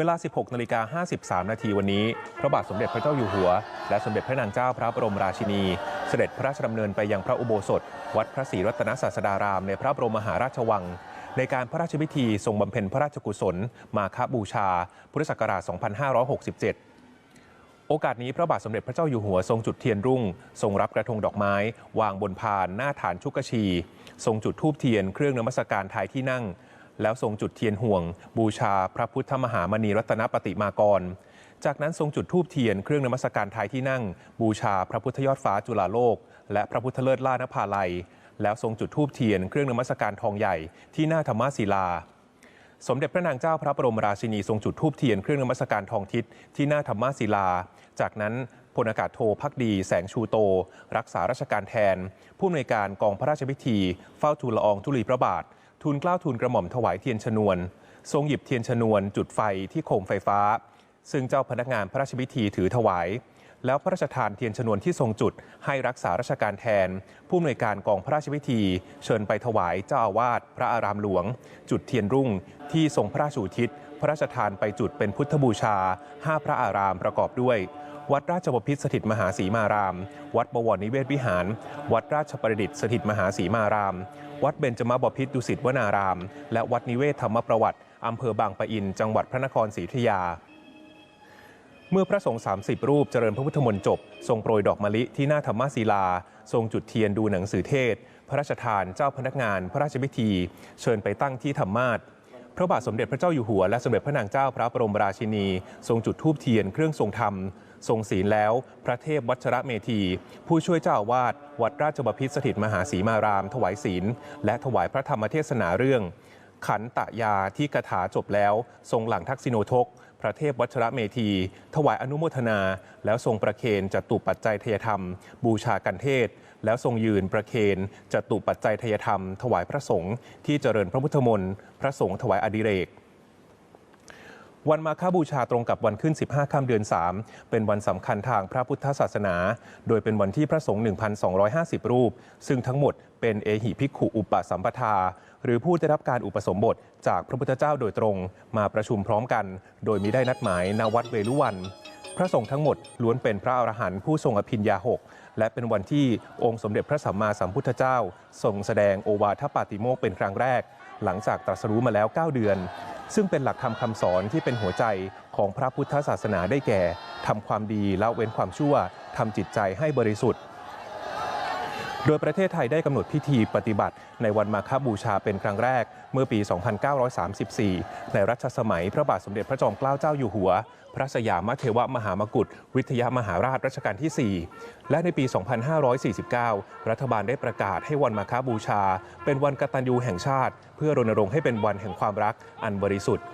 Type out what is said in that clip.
เวลา 16นาฬิกา53 นาทีวันนี้ พระบาทสมเด็จพระเจ้าอยู่หัว และสมเด็จพระนางเจ้าพระบรมราชินี เสด็จพระราชดำเนินไปยังพระอุโบสถ วัดพระศรีรัตนศาสดาราม ในพระบรมมหาราชวัง ในการพระราชพิธีทรงบำเพ็ญพระราชกุศล มาคบูชา พุทธศักราช 2567โอกาสนี้พระบาทสมเด็จพระเจ้าอยู่หัวทรงจุดเทียนรุ่ง ทรงรับกระทงดอกไม้ วางบนพานหน้าฐานชุกชี ทรงจุดธูปเทียนเครื่องนมัสการทายที่นั่ง แล้วทรงจุดเทียนห่วง บูชาพระพุทธมหามณีรัตนปฏิมากร จากนั้นทรงจุดธูปเทียนเครื่องนมัสการท้ายที่นั่ง บูชาพระพุทธยอดฟ้าจุฬาโลก และพระพุทธเลิศล่านภาลัย แล้วทรงจุดธูปเทียนเครื่องนมัสการทองใหญ่ที่หน้าธรรมศิลาสมเด็จพระนางเจ้าพระบรมราชินีทรงจุดธูปเทียนเครื่องนมัสการทองทิศที่หน้าธรรมศิลา จากนั้นพลอากาศโทพักดี แสงชูโต รักษาราชการแทน ผู้อำนวยการกองพระราชพิธี เฝ้าทูลละอองธุลีพระบาท ทูลเกล้าทูลกระหม่อมถวายเทียนชนวน ทรงหยิบเทียนชนวน จุดไฟที่โคมไฟฟ้า ซึ่งเจ้าพนักงานพระราชพิธีถือถวาย แล้วพระราชทานเทียนชนวนที่ทรงจุด ให้รักษาราชการแทน ผู้อำนวยการกองพระราชพิธี เชิญไปถวายเจ้าอาวาสพระอารามหลวง จุดเทียนรุ่งที่ทรงพระราชอุทิศพระราชทานไปจุดเป็นพุทธบูชา5พระอารามประกอบด้วย วัดราชบพิตรสถิตมหาสีมาราม วัดบวรนิเวศวิหาร วัดราชประดิษฐ์สถิตมหาสีมาราม วัดเบญจมบพิตรดุสิตวนาราม และวัดนิเวศธรรมประวัติอำเภอบางปะอิน จังหวัดพระนครศรีอยุธยา เมื่อพระสงฆ์30 รูปเจริญพระพุทธมนต์จบ ทรงโปรยดอกมะลิที่หน้าธรรมศิลา ทรงจุดเทียนดูหนังสือเทศ พระราชทานเจ้าพนักงาน พระราชพิธี เชิญไปตั้งที่ธรรมาส พระบาทสมเด็จพระเจ้าอยู่หัวและสมเด็จพระนางเจ้าพระบรมราชินี ทรงจุดธูปเทียนเครื่องทรงธรรม ทรงศีลแล้ว พระเทพวัชระเมธี ผู้ช่วยเจ้าอาวาสวัดราชบพิตรสถิตมหาสีมาราม ถวายศีล และถวายพระธรรมเทศนาเรื่อง ขันตะยาที่กถาจบแล้ว ทรงหลังทักษิโนทก พระเทพวัชระเมธี ถวายอนุโมทนา แล้วทรงประเคนจตุปัจจัยทยธรรม บูชากันเทศ แล้วทรงยืนประเคนจตุปัจจัยทยธรรม ถวายพระสงฆ์ที่เจริญพระพุทธมนต์พระสงฆ์ถวายอดิเรกวันมาฆบูชาตรงกับวันขึ้น 15 ค่ำเดือน 3 เป็นวันสำคัญทางพระพุทธศาสนา โดยเป็นวันที่พระสงฆ์ 1,250 รูป ซึ่งทั้งหมดเป็นเอหิภิกขุอุปสัมปทา หรือผู้ได้รับการอุปสมบทจากพระพุทธเจ้าโดยตรง มาประชุมพร้อมกัน โดยมิได้นัดหมายณวัดเวลุวัน พระสงฆ์ทั้งหมดล้วนเป็นพระอรหันต์ผู้ทรงอภิญญาหกและเป็นวันที่องค์สมเด็จพระสัมมาสัมพุทธเจ้า ทรงแสดงโอวาทปาติโมกเป็นครั้งแรก หลังจากตรัสรู้มาแล้ว 9 เดือน ซึ่งเป็นหลักธรรมคำสอนที่เป็นหัวใจของพระพุทธศาสนาได้แก่ทำความดีละเว้นความชั่วทำจิตใจให้บริสุทธิ์ โดยประเทศไทยได้กำหนดพิธีปฏิบัติ ในวันมาฆบูชาเป็นครั้งแรก เมื่อปี 2934 ในรัชสมัยพระบาทสมเด็จพระจอมเกล้าเจ้าอยู่หัว พระสยามเทวมหามกุฏวิทยามหาราชรัชกาลที่ 4 และในปี 2549 รัฐบาลได้ประกาศให้วันมาฆบูชา เป็นวันกตัญญูแห่งชาติ เพื่อรณรงค์ให้เป็นวันแห่งความรักอันบริสุทธิ์